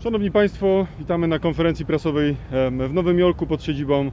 Szanowni Państwo, witamy na konferencji prasowej w Nowym Jorku pod siedzibą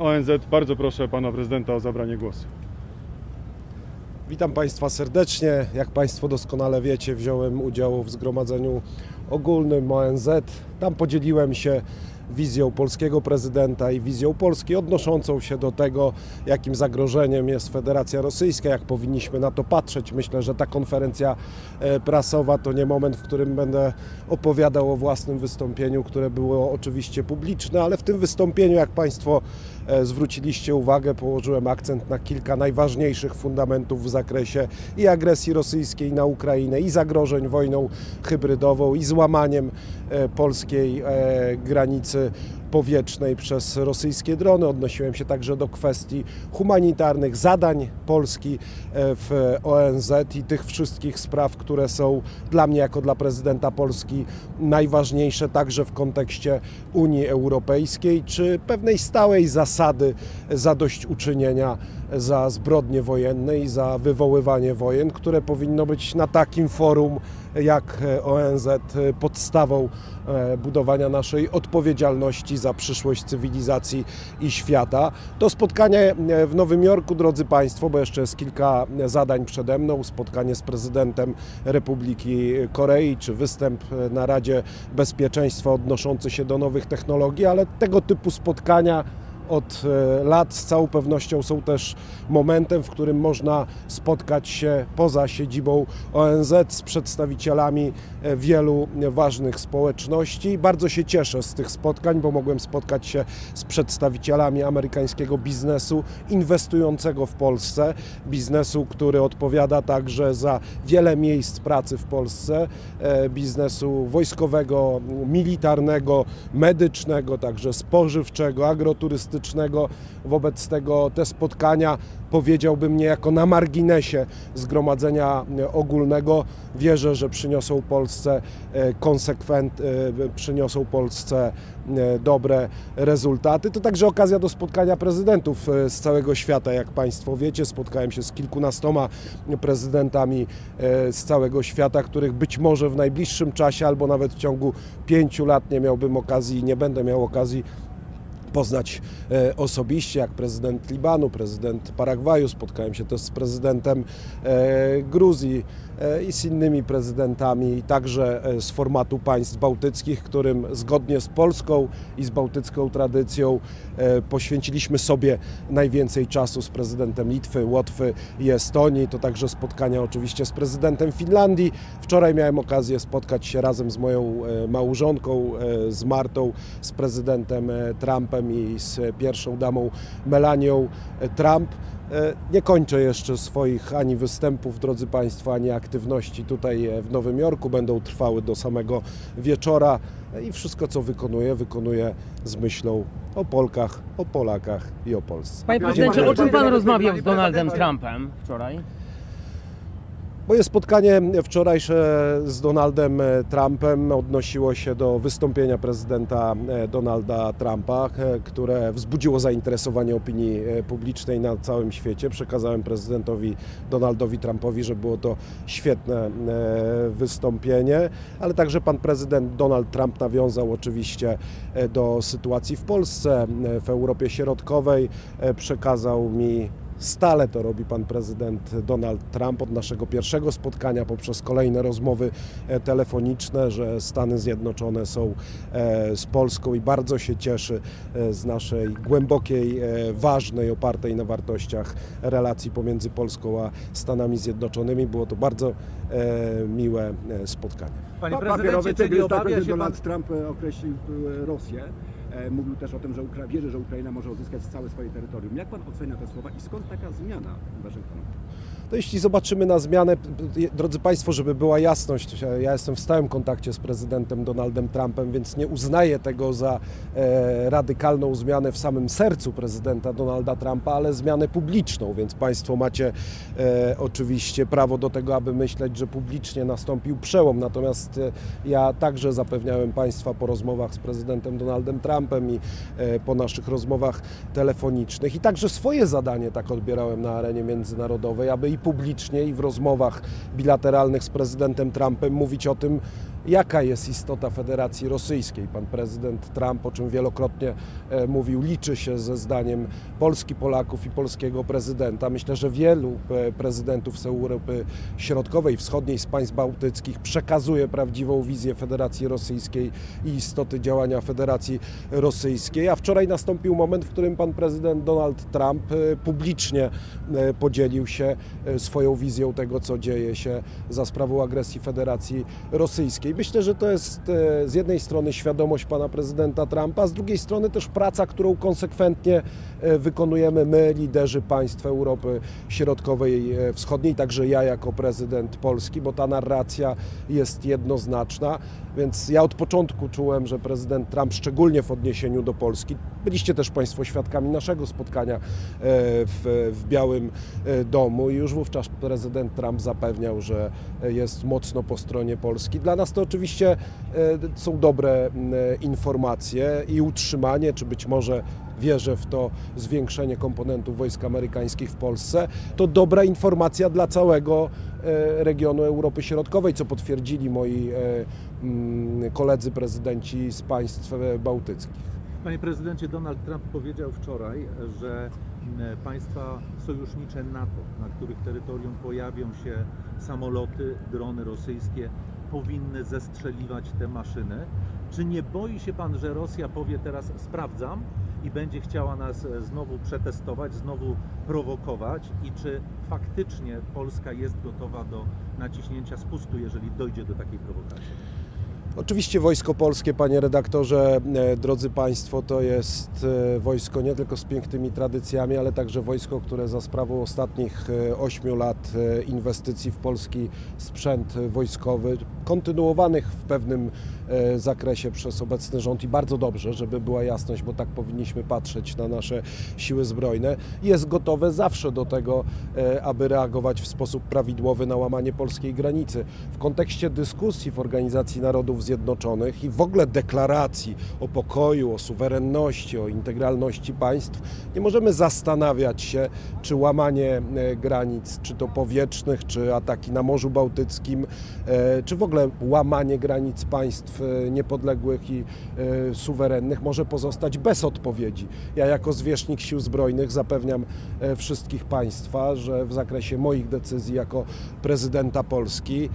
ONZ. Bardzo proszę Pana Prezydenta o zabranie głosu. Witam Państwa serdecznie. Jak Państwo doskonale wiecie, wziąłem udział w zgromadzeniu ogólnym ONZ. Tam podzieliłem się wizją polskiego prezydenta i wizją Polski odnoszącą się do tego, jakim zagrożeniem jest Federacja Rosyjska, jak powinniśmy na to patrzeć. Myślę, że ta konferencja e, prasowa to nie moment, w którym będę opowiadał o własnym wystąpieniu, które było oczywiście publiczne, ale w tym wystąpieniu, jak Państwo e, zwróciliście uwagę, położyłem akcent na kilka najważniejszych fundamentów w zakresie i agresji rosyjskiej na Ukrainę, i zagrożeń wojną hybrydową, i złamaniem e, polskiej e, granicy powietrznej przez rosyjskie drony. Odnosiłem się także do kwestii humanitarnych, zadań Polski e, w ONZ i tych wszystkich spraw, które są dla mnie jako dla prezydenta Polski najważniejsze także w kontekście Unii Europejskiej, czy pewnej stałej zasady zadośćuczynienia za zbrodnie wojenne i za wywoływanie wojen, które powinno być na takim forum jak ONZ podstawą e, budowania naszej odpowiedzialności za przyszłość cywilizacji i świata. To spotkanie e, w Nowym Jorku, drodzy Państwo, bo jeszcze jest kilka zadań przede mną, spotkanie z prezydentem Republiki Korei, czy występ na Radzie Bezpieczeństwa odnoszący się do nowych technologii, ale tego typu spotkania od e, lat z całą pewnością są też momentem, w którym można spotkać się poza siedzibą ONZ z przedstawicielami e, wielu ważnych społeczności. Bardzo się cieszę z tych spotkań, bo mogłem spotkać się z przedstawicielami amerykańskiego biznesu inwestującego w Polsce, biznesu, który odpowiada także za wiele miejsc pracy w Polsce, e, biznesu wojskowego, militarnego, medycznego, także spożywczego, agroturystycznego. Wobec tego te spotkania powiedziałbym niejako na marginesie zgromadzenia e, ogólnego. Wierzę, że przyniosą Polsce e, konsekwent, e, przyniosą Polsce dobre rezultaty. To także okazja do spotkania prezydentów z całego świata. Jak Państwo wiecie, spotkałem się z kilkunastoma prezydentami z całego świata, których być może w najbliższym czasie albo nawet w ciągu pięciu lat nie miałbym okazji, nie będę miał okazji poznać e, osobiście, jak prezydent Libanu, prezydent Paragwaju. Spotkałem się też z prezydentem e, Gruzji e, i z innymi prezydentami, także z formatu państw bałtyckich, którym zgodnie z polską i z bałtycką tradycją poświęciliśmy sobie najwięcej czasu z prezydentem Litwy, Łotwy i Estonii. To także spotkania oczywiście z prezydentem Finlandii. Wczoraj miałem okazję spotkać się razem z moją małżonką, z Martą, z prezydentem e, Trumpem i z pierwszą damą Melanią e, Trump. E, Nie kończę jeszcze swoich ani występów, drodzy Państwo, ani aktywności tutaj e, w Nowym Jorku. Będą trwały do samego wieczora i wszystko, co wykonuję, wykonuję z myślą o Polkach, o Polakach i o Polsce. Panie prezydencie, o czym pan rozmawiał z Donaldem Trumpem wczoraj? Moje spotkanie wczorajsze z Donaldem e, Trumpem odnosiło się do wystąpienia prezydenta e, Donalda Trumpa, e, które wzbudziło zainteresowanie opinii publicznej na całym świecie. Przekazałem prezydentowi Donaldowi Trumpowi, że było to świetne wystąpienie, ale także pan prezydent Donald Trump nawiązał oczywiście do sytuacji w Polsce, w Europie Środkowej, przekazał mi Stale to robi pan prezydent Donald Trump od naszego pierwszego spotkania poprzez kolejne rozmowy e, telefoniczne, że Stany Zjednoczone są e, z Polską i bardzo się cieszy e, z naszej głębokiej, ważnej, opartej na wartościach relacji pomiędzy Polską a Stanami Zjednoczonymi. Było to bardzo miłe spotkanie. Panie prezydencie, czy nie tygrys, tak obawia się pan... Donald Trump określił Rosję. E, Mówił też o tym, że Ukra- wierzy, że Ukraina może uzyskać całe swoje terytorium. Jak pan ocenia te słowa i skąd taka zmiana w Waszyngtonie? To jeśli zobaczymy na zmianę, drodzy Państwo, żeby była jasność, ja jestem w stałym kontakcie z prezydentem Donaldem Trumpem, więc nie uznaję tego za e, radykalną zmianę w samym sercu prezydenta Donalda Trumpa, ale zmianę publiczną, więc Państwo macie e, oczywiście prawo do tego, aby myśleć, że publicznie nastąpił przełom. Natomiast e, ja także zapewniałem Państwa po rozmowach z prezydentem Donaldem Trumpem i e, po naszych rozmowach telefonicznych. I także swoje zadanie tak odbierałem na arenie międzynarodowej, aby i publicznie, i w rozmowach bilateralnych z prezydentem Trumpem mówić o tym, jaka jest istota Federacji Rosyjskiej. Pan prezydent Trump, o czym wielokrotnie e, mówił, liczy się ze zdaniem Polski, Polaków i polskiego prezydenta. Myślę, że wielu e, prezydentów z Europy Środkowej, Wschodniej, z państw bałtyckich przekazuje prawdziwą wizję Federacji Rosyjskiej i istoty działania Federacji Rosyjskiej. A wczoraj nastąpił moment, w którym pan prezydent Donald Trump e, publicznie podzielił się swoją wizją tego, co dzieje się za sprawą agresji Federacji Rosyjskiej. Myślę, że to jest e, z jednej strony świadomość pana prezydenta Trumpa, z drugiej strony też praca, którą konsekwentnie e, wykonujemy my, liderzy państw Europy Środkowej, e, Wschodniej, także ja jako prezydent Polski, bo ta narracja jest jednoznaczna. Więc ja od początku czułem, że prezydent Trump, szczególnie w odniesieniu do Polski, byliście też Państwo świadkami naszego spotkania w, w Białym Domu i już wówczas prezydent Trump zapewniał, że jest mocno po stronie Polski. Dla nas to oczywiście e, są dobre informacje i utrzymanie, czy być może wierzę w to zwiększenie komponentów wojsk amerykańskich w Polsce, to dobra informacja dla całego e, regionu Europy Środkowej, co potwierdzili moi e, koledzy prezydenci z państw bałtyckich. Panie prezydencie, Donald Trump powiedział wczoraj, że państwa sojusznicze NATO, na których terytorium pojawią się samoloty, drony rosyjskie, powinny zestrzeliwać te maszyny. Czy nie boi się pan, że Rosja powie teraz sprawdzam i będzie chciała nas e, znowu przetestować, znowu prowokować i czy faktycznie Polska jest gotowa do naciśnięcia spustu, jeżeli dojdzie do takiej prowokacji? Oczywiście Wojsko Polskie, panie redaktorze, e, drodzy państwo, to jest e, wojsko nie tylko z pięknymi tradycjami, ale także wojsko, które za sprawą ostatnich e, ośmiu lat e, inwestycji w polski sprzęt wojskowy, kontynuowanych w pewnym e, zakresie przez obecny rząd i bardzo dobrze, żeby była jasność, bo tak powinniśmy patrzeć na nasze siły zbrojne, jest gotowe zawsze do tego, e, aby reagować w sposób prawidłowy na łamanie polskiej granicy. W kontekście dyskusji w Organizacji Narodów Zjednoczonych i w ogóle deklaracji o pokoju, o suwerenności, o integralności państw, nie możemy zastanawiać się, czy łamanie e, granic, czy to powietrznych, czy ataki na Morzu Bałtyckim, e, czy w ogóle łamanie granic państw e, niepodległych i suwerennych może pozostać bez odpowiedzi. Ja jako zwierzchnik sił zbrojnych zapewniam wszystkich Państwa, że w zakresie moich decyzji jako prezydenta Polski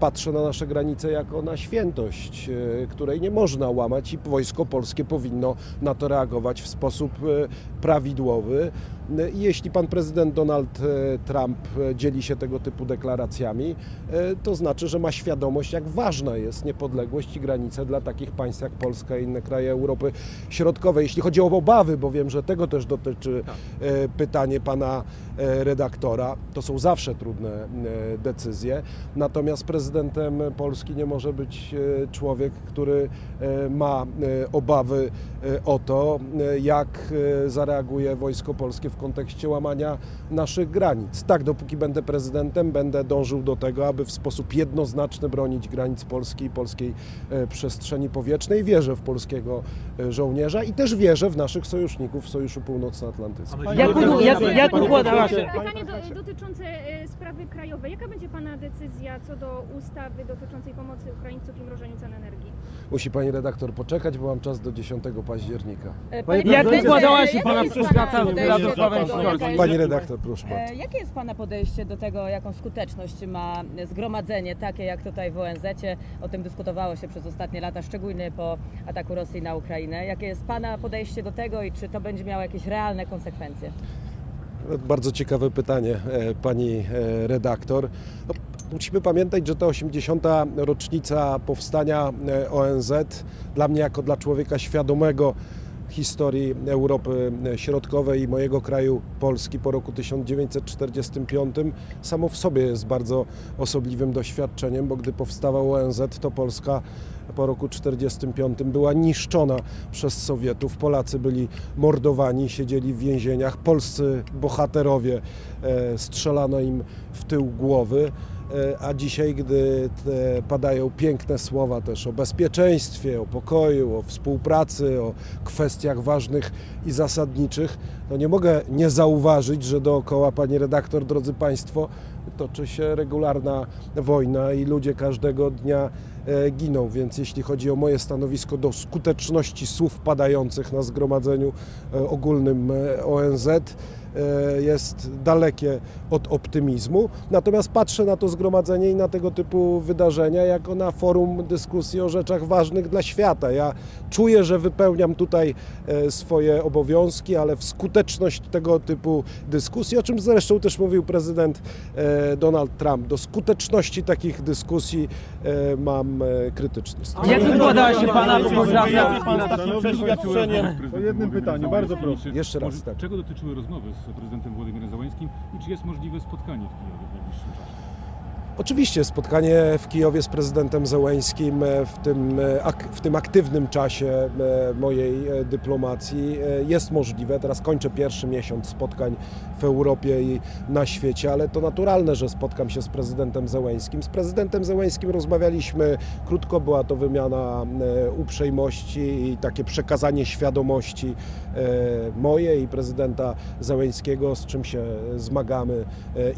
patrzę na nasze granice jako na świętość, e, której nie można łamać i wojsko polskie powinno na to reagować w sposób e, prawidłowy. E, jeśli pan prezydent Donald e, Trump e, dzieli się tego typu deklaracjami, to znaczy, że ma świadomość, jak ważna jest niepodległość i granice dla takich państw jak Polska i inne kraje Europy Środkowej. Jeśli chodzi o obawy, bo wiem, że tego też dotyczy e, pytanie pana redaktora, to są zawsze trudne decyzje. Natomiast prezydentem Polski nie może być człowiek, który ma obawy o to, jak zareaguje Wojsko Polskie w kontekście łamania naszych granic. Tak, dopóki będę prezydentem, będę dążył do tego, aby w sposób jednoznaczny bronić granic Polski i polskiej e, przestrzeni powietrznej. Wierzę w polskiego e, żołnierza i też wierzę w naszych sojuszników w Sojuszu Północnoatlantyckim. Jak, jak, jak układała się... Pytanie do, dotyczące e, sprawy krajowej. Jaka będzie Pana decyzja co do ustawy dotyczącej pomocy Ukraińców i mrożeniu cen energii? Musi pani redaktor poczekać, bo mam czas do 10 października. Jak prezydencie, układała się jakie Pana jest z podejście do tego, Sikorskim? jaka jest- Pani redaktor, proszę bardzo. E, Jakie jest Pana podejście do tego, jaką skuteczność ma zgromadzenie takie jak tutaj w ONZ-cie? O tym dyskutowało się przez ostatnie lata, szczególnie po ataku Rosji na Ukrainę. Jakie jest Pana podejście do tego i czy to będzie miało jakieś realne konsekwencje? Bardzo ciekawe pytanie, e, pani e, redaktor. No, musimy pamiętać, że to 80. rocznica powstania e, ONZ dla mnie, jako dla człowieka świadomego historii Europy Środkowej i mojego kraju Polski po roku 1945 samo w sobie jest bardzo osobliwym doświadczeniem, bo gdy powstawał ONZ, to Polska po roku 1945 była niszczona przez Sowietów. Polacy byli mordowani, siedzieli w więzieniach. Polscy bohaterowie e, strzelano im w tył głowy. E, A dzisiaj, gdy padają piękne słowa też o bezpieczeństwie, o pokoju, o współpracy, o kwestiach ważnych i zasadniczych, to nie mogę nie zauważyć, że dookoła, pani redaktor, drodzy Państwo, toczy się regularna wojna i ludzie każdego dnia e, giną, więc jeśli chodzi o moje stanowisko do skuteczności słów padających na zgromadzeniu e, ogólnym ONZ, jest dalekie od optymizmu. Natomiast patrzę na to zgromadzenie i na tego typu wydarzenia jako na forum dyskusji o rzeczach ważnych dla świata. Ja czuję, że wypełniam tutaj e, swoje obowiązki, ale w skuteczność tego typu dyskusji, o czym zresztą też mówił prezydent e, Donald Trump, do skuteczności takich dyskusji e, mam e, krytyczny stosunek. Jak wykłada się pana fotografia? Po jednym pytaniu, bardzo proszę. Jeszcze raz, tak. Czego dotyczyły rozmowy z prezydentem Władimirem Załańskim i czy jest możliwe spotkanie w Kijowie w najbliższym czasie? Oczywiście spotkanie w Kijowie z prezydentem Zełeńskim e, w tym, e, w tym aktywnym czasie e, mojej dyplomacji jest możliwe. Teraz kończę pierwszy miesiąc spotkań w Europie i na świecie, ale to naturalne, że spotkam się z prezydentem Zełeńskim. Z prezydentem Zełeńskim rozmawialiśmy krótko, była to wymiana uprzejmości i takie przekazanie świadomości mojej i prezydenta Zełeńskiego, z czym się zmagamy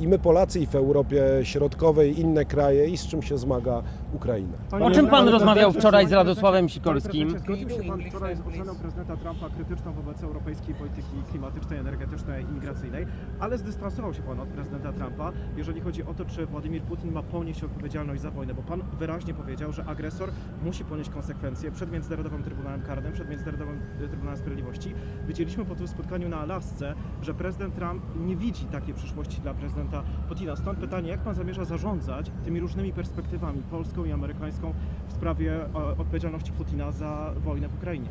i my Polacy, i w Europie Środkowej, inne kraje, i z czym się zmaga Ukraina. O czym pan rozmawiał wczoraj z Radosławem Sikorskim? Zgodził się Pan wczoraj z oceną prezydenta Trumpa krytyczną wobec europejskiej polityki klimatycznej, energetycznej i migracyjnej, ale zdystansował się Pan od prezydenta Trumpa, jeżeli chodzi o to, czy Władimir Putin ma ponieść odpowiedzialność za wojnę, bo Pan wyraźnie powiedział, że agresor musi ponieść konsekwencje przed Międzynarodowym Trybunałem Karnym, przed Międzynarodowym y, Trybunałem Sprawiedliwości. Widzieliśmy po tym spotkaniu na Alasce, że prezydent Trump nie widzi takiej przyszłości dla prezydenta Putina. Stąd pytanie, jak Pan zamierza zarządzać tymi różnymi perspektywami, polską i amerykańską, w sprawie e, odpowiedzialności Putina za wojnę w Ukrainie?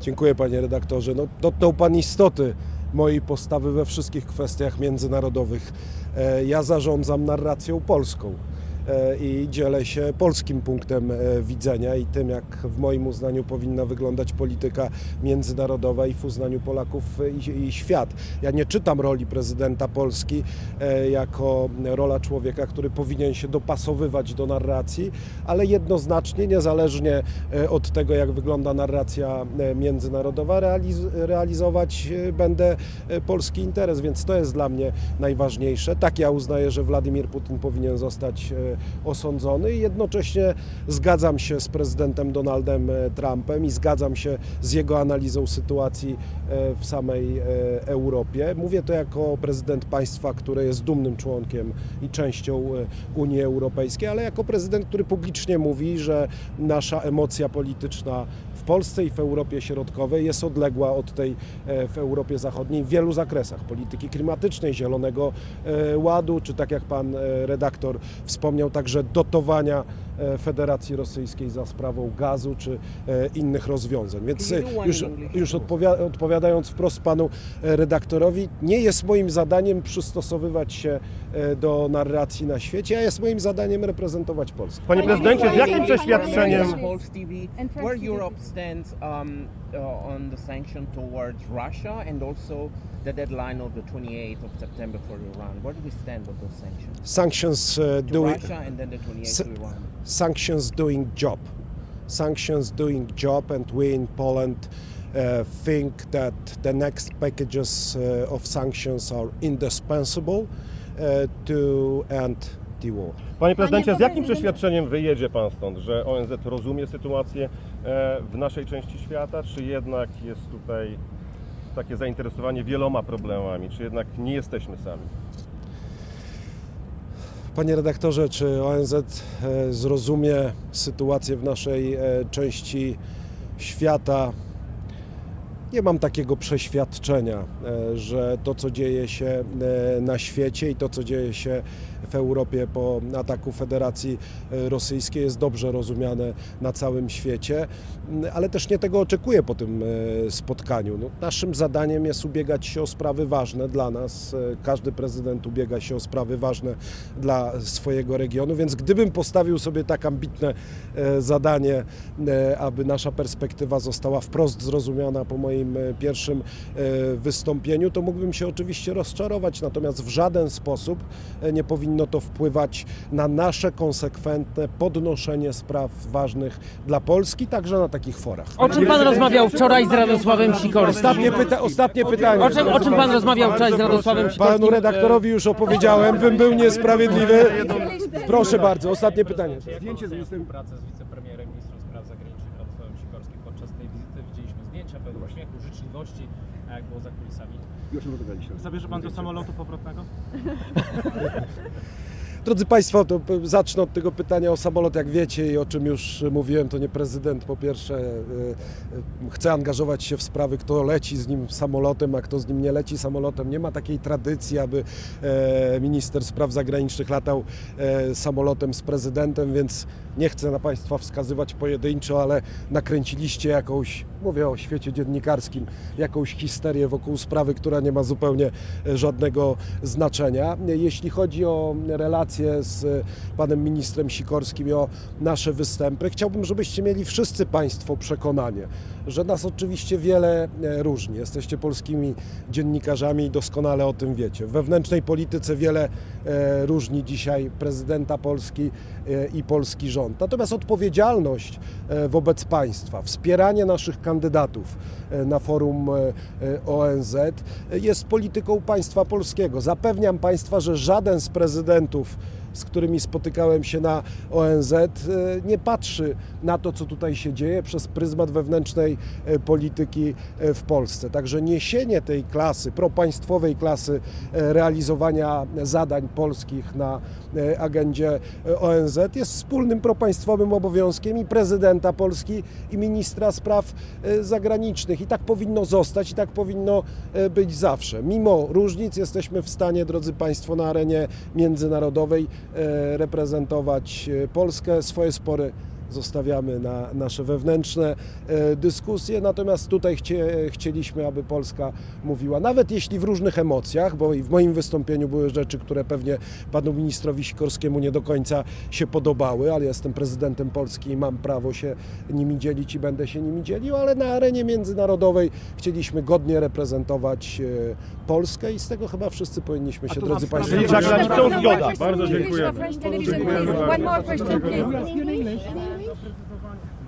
Dziękuję panie redaktorze. No, dotknął pan istoty mojej postawy we wszystkich kwestiach międzynarodowych. E, Ja zarządzam narracją polską i dzielę się polskim punktem e, widzenia i tym, jak w moim uznaniu powinna wyglądać polityka międzynarodowa i w uznaniu Polaków i, i świat. Ja nie czytam roli prezydenta Polski e, jako rola człowieka, który powinien się dopasowywać do narracji, ale jednoznacznie, niezależnie e, od tego, jak wygląda narracja e, międzynarodowa, realiz- realizować e, będę e, polski interes, więc to jest dla mnie najważniejsze. Tak ja uznaję, że Władimir Putin powinien zostać e, osądzony i jednocześnie zgadzam się z prezydentem Donaldem e, Trumpem i zgadzam się z jego analizą sytuacji e, w samej e, Europie. Mówię to jako prezydent państwa, które jest dumnym członkiem i częścią Unii Europejskiej, ale jako prezydent, który publicznie mówi, że nasza emocja polityczna w Polsce i w Europie Środkowej jest odległa od tej w Europie Zachodniej w wielu zakresach polityki klimatycznej, zielonego ładu, czy tak jak pan redaktor wspomniał, także dotowania Federacji Rosyjskiej za sprawą gazu czy e, innych rozwiązań. Więc e, już, już odpowia- odpowiadając wprost panu e, redaktorowi, nie jest moim zadaniem przystosowywać się e, do narracji na świecie, a jest moim zadaniem reprezentować Polskę. Panie prezydencie, z jakim przeświadczeniem where Europe stands um, uh, on the sanction towards Russia and also the deadline of the 28th of September for Iran. Where do we stand with those sanctions? Sanctions uh, To doing Russia and then the 28th S- to Iran. Sanctions doing job. Sanctions doing job, and we in Poland uh, think that the next packages uh, of sanctions are indispensable uh, to end the war. Panie prezydencie, z jakim przeświadczeniem wyjedzie pan stąd, że ONZ rozumie sytuację e, w naszej części świata, czy jednak jest tutaj takie zainteresowanie wieloma problemami, czy jednak nie jesteśmy sami? Panie redaktorze, czy ONZ e, zrozumie sytuację w naszej e, części świata? Nie mam takiego przeświadczenia, e, że to, co dzieje się e, na świecie i to, co dzieje się w Europie po ataku Federacji e, Rosyjskiej jest dobrze rozumiane na całym świecie, ale też nie tego oczekuję po tym spotkaniu. No, naszym zadaniem jest ubiegać się o sprawy ważne dla nas. Każdy prezydent ubiega się o sprawy ważne dla swojego regionu, więc gdybym postawił sobie tak ambitne zadanie, aby nasza perspektywa została wprost zrozumiana po moim e, pierwszym e, wystąpieniu, to mógłbym się oczywiście rozczarować, natomiast w żaden sposób e, nie powinno to wpływać na nasze konsekwentne podnoszenie spraw ważnych dla Polski, także na takich forach. O czym pan rozmawiał wczoraj z Radosławem Sikorskim? Ostatnie, pyta- ostatnie pytanie. O czym, o czym pan rozmawiał wczoraj z Radosławem Sikorskim? Panu redaktorowi już opowiedziałem, bym był niesprawiedliwy. Proszę bardzo, ostatnie pytanie. Zdjęcie z ministrem pracy z uśmiechnięcia, pełne życzliwości, a jak było za kulisami. Już rozmawialiśmy. Zabierze pan do samolotu powrotnego? Drodzy Państwo, to zacznę od tego pytania o samolot. Jak wiecie i o czym już mówiłem, to nie prezydent po pierwsze e, e, chce angażować się w sprawy, kto leci z nim samolotem, a kto z nim nie leci samolotem. Nie ma takiej tradycji, aby e, minister spraw zagranicznych latał e, samolotem z prezydentem, więc nie chcę na Państwa wskazywać pojedynczo, ale nakręciliście jakąś, mówię o świecie dziennikarskim, jakąś histerię wokół sprawy, która nie ma zupełnie e, żadnego znaczenia. Jeśli chodzi o relacje z e, panem ministrem Sikorskim i o nasze występy, chciałbym, żebyście mieli wszyscy Państwo przekonanie, że nas oczywiście wiele e, różni. Jesteście polskimi dziennikarzami i doskonale o tym wiecie. W wewnętrznej polityce wiele e, różni dzisiaj prezydenta Polski e, i polski rząd. Natomiast odpowiedzialność wobec państwa, wspieranie naszych kandydatów na forum ONZ jest polityką państwa polskiego. Zapewniam Państwa, że żaden z prezydentów z którymi spotykałem się na ONZ, e, nie patrzy na to, co tutaj się dzieje przez pryzmat wewnętrznej e, polityki e, w Polsce. Także niesienie tej klasy, propaństwowej klasy realizowania zadań polskich na agendzie ONZ jest wspólnym propaństwowym obowiązkiem i prezydenta Polski i ministra spraw zagranicznych. I tak powinno zostać i tak powinno być zawsze. Mimo różnic jesteśmy w stanie, drodzy Państwo, na arenie międzynarodowej reprezentować e, Polskę. Swoje spory zostawiamy na nasze wewnętrzne e, dyskusje, natomiast tutaj chcie, chcieliśmy, aby Polska mówiła, nawet jeśli w różnych emocjach, bo i w moim wystąpieniu były rzeczy, które pewnie panu ministrowi Sikorskiemu nie do końca się podobały, ale jestem prezydentem Polski i mam prawo się nimi dzielić i będę się nimi dzielił, ale na arenie międzynarodowej chcieliśmy godnie reprezentować e, Polskę i z tego chyba wszyscy powinniśmy się, drodzy Państwo, Za cieszyć. granicą zgoda. Bardzo English, dziękujemy. Dziękujemy please. bardzo. One more question, please. Do doprecyzowania.